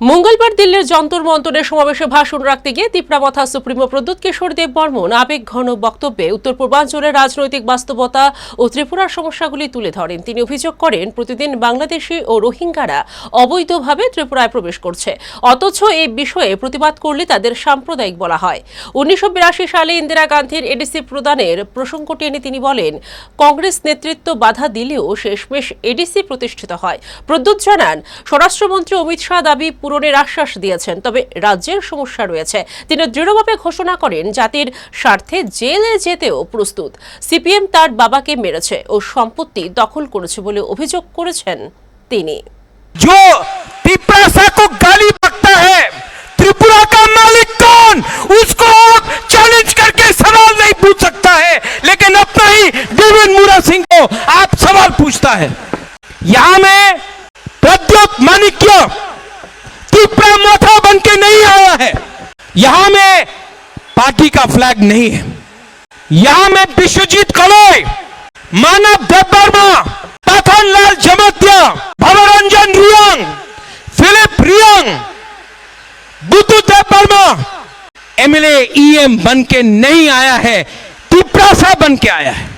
মঙ্গলবার দিল্লির যন্তর মন্তরের সমাবেশে ভাষণ রাখতে গিয়ে তিপ্রামথা সুপ্রিমো প্রদ্যুৎ কিশোর দেব বর্মন আবেগ ঘন বক্তব্যে উত্তর পূর্বাঞ্চলের রাজনৈতিক বাস্তবতা ও ত্রিপুরার সমস্যাগুলি তুলে ধরেন। তিনি অভিযোগ করেন, প্রতিদিন বাংলাদেশি ও রোহিঙ্গারা অবৈধভাবে ত্রিপুরায় প্রবেশ করছে। অথচ এই বিষয়ে প্রতিবাদ করলে তাদের সাম্প্রদায়িক বলা হয়। উনিশশো বিরাশি সালে ইন্দিরা গান্ধীর এডিসি প্রদানের প্রসঙ্গটি এনে তিনি বলেন, কংগ্রেস নেতৃত্ব বাধা দিলেও শেষমেশ এডিসি প্রতিষ্ঠিত হয়। প্রদ্যুৎ জানান, স্বরাষ্ট্রমন্ত্রী অমিত শাহ দাবি পূরণের আশ্বাস দিয়েছেন তবে রাজ্যের সমস্যা রয়েছে তিনি দৃঢ়ভাবে ঘোষণা করেন জাতির স্বার্থে জেলে যেতেও প্রস্তুত সিপিএম তার বাবাকে মেরেছে ও সম্পত্তি দখল করেছে বলে অভিযোগ করেছেন তিনি जो तिपरासा को गाली बकता है त्रिपुरा का मालिक कौन उसको आप चैलेंज करके सवाल नहीं पूछ सकता है लेकिन अपना ही देवेंद्र मुरा सिंह को आप सवाल पूछता है यहां में प्रद्योत माणिक्य तिपरा मोथा बन के नहीं आया है। यहाँ में पार्टी का फ्लैग नहीं है। यहाँ में विश्वजीत कलोय मानव देव वर्मा पाथनलाल जमत्या, भवरंजन रियांग, फिलिप रियांग, बुद्धू देव वर्मा एमएलए ईएम बन के नहीं आया है, तिपरासा बन के आया है।